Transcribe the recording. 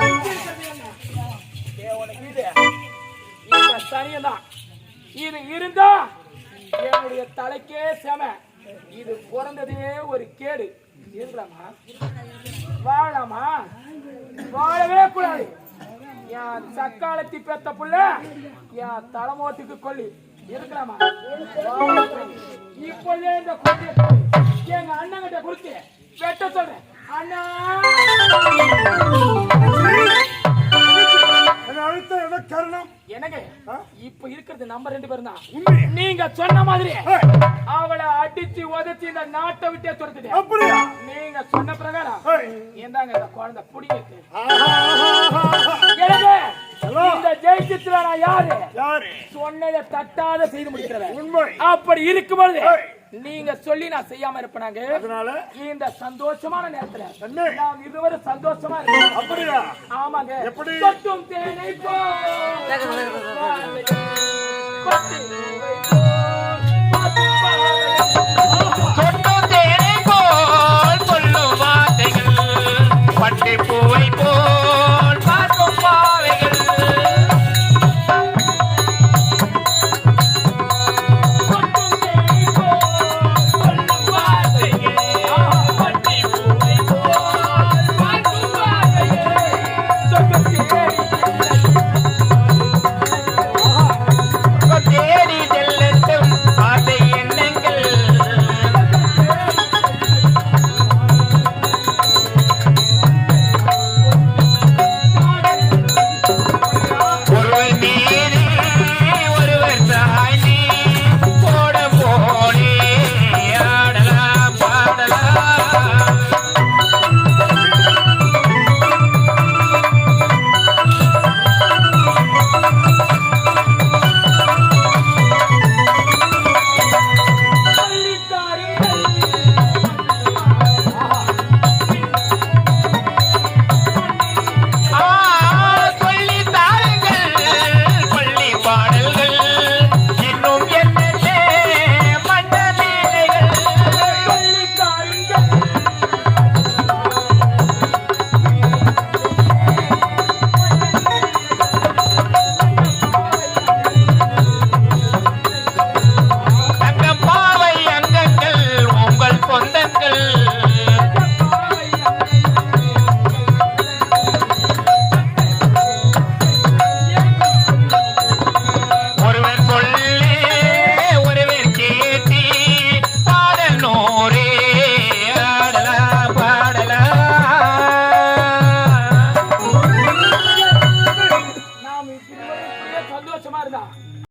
ஏய், இது இருந்தா என்னுடைய தலைக்கே செம. இது பிறந்ததே ஒரு கேடு. இருக்கலாமா வாழாமா வாழவே கூடாது. என் சக்காலத்தி பெத்த புள்ள என் தலைமோத்துக்கு கொல்லி. இருக்கலாமா? இப்பொழுதே இந்த கொள்ளைய எங்க அண்ணன் கிட்ட கொடுத்து வெட்ட சொல்றேன். அண்ணா! எனக்கு இப்ப இருக்கிறது நம்ம ரெண்டு பேரும் தான் நீங்க சொன்ன மாதிரி அவளை அடிச்சு உதச்சி இந்த நாட்டை விட்டே துரத்துட்டேன் அப்படியா நீங்க சொன்ன பிரகாரம் இந்தாங்க இந்த குழந்தை புடிங்கிட்டு. எனக்கு. இந்த ஜெயிச்சித்துல நான் யாரு சொன்னதை தட்டாத செய்து முடிக்கிறவன் உண்மை அப்படி இருக்கும்பொழுது ஏய். நீங்க சொல்லி நான் செய்யாம இருப்பேனாங்க. அதனால? இந்த சந்தோஷமான நேரத்துல? நாம் இருவரும் சந்தோஷமா இருக்கோம் அப்படியா? ஆமாங்க. எப்படி? சொட்டும் தேனை போல்.